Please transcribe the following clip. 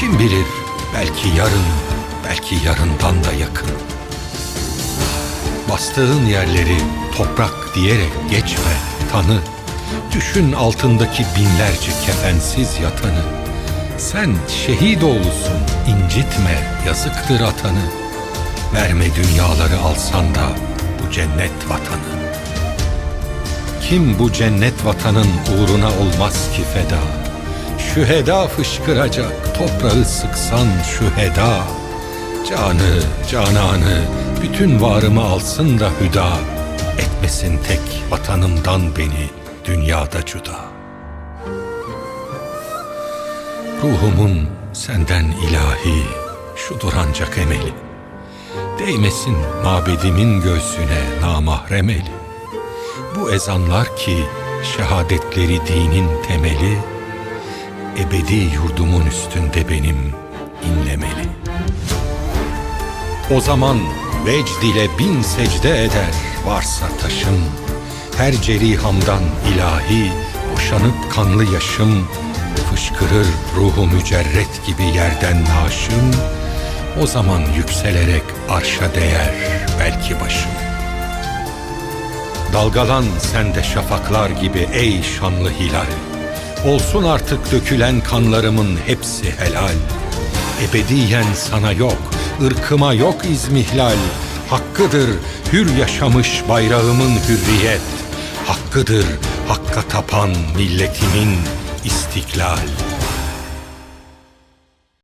Kim bilir belki yarın, belki yarından da yakın. Bastığın yerleri toprak diyerek geçme, tanı. Düşün altındaki binlerce kefensiz yatanı. Sen şehit oğlusun, incitme, yazıktır atanı. Verme dünyaları alsan da bu cennet vatanı. Kim bu cennet vatanın uğruna olmaz ki feda? Şüheda fışkıracak, toprağı sıksan şüheda. Canı, cananı, bütün varımı alsın da hüda. Etmesin tek vatanımdan beni dünyada cüda. Ruhumun senden ilahi şudur ancak emeli. Değmesin mabedimin göğsüne namahrem eli. Bu ezanlar ki şehadetleri dinin temeli, ebedi yurdumun üstünde benim inlemeli. O zaman vecd ile bin secde eder varsa taşım, her cerihamdan ilahi boşanıp kanlı yaşım, fışkırır ruhu mücerret gibi yerden naşım, o zaman yükselerek arşa değer belki başım. Dalgalan sen de şafaklar gibi ey şanlı hilal. Olsun artık dökülen kanlarımın hepsi helal. Ebediyen sana yok, ırkıma yok izmihlal. Hakkıdır hür yaşamış bayrağımın hürriyet. Hakkıdır hakka tapan milletimin istiklal.